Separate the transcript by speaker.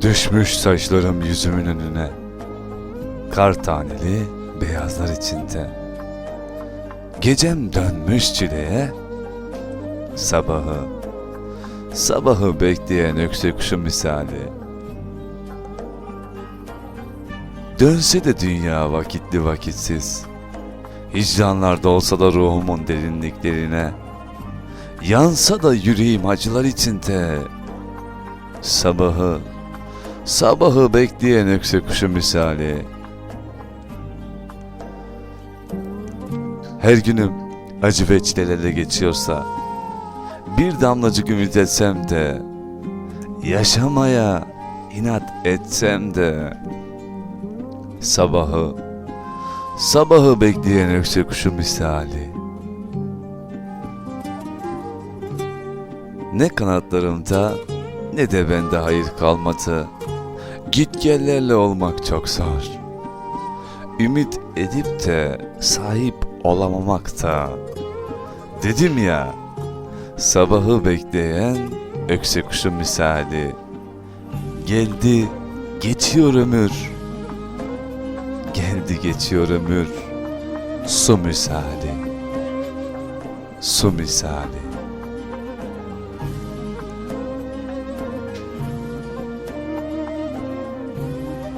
Speaker 1: Düşmüş saçlarım yüzümün önüne. Kar taneli beyazlar içinde. Gecem dönmüş çileye. Sabahı, sabahı bekleyen ökse kuşu misali. Dönse de dünya vakitli vakitsiz. Hicranlarda olsa da ruhumun derinliklerine. Yansa da yüreğim acılar içinde. Sabahı, sabahı bekleyen ökse kuşu misali. Her günüm acı ve çilelerle geçiyorsa, bir damlacık ümit etsem de, yaşamaya inat etsem de, sabahı, sabahı bekleyen ökse kuşu misali. Ne kanatlarımda ne de bende hayır kalmadı. Git gellerle olmak çok zor. Ümit edip de sahip olamamak da. Dedim ya, sabahı bekleyen ökse kuşu misali. Geldi, geçiyor ömür. Geldi geçiyor ömür. Su misali. Su misali.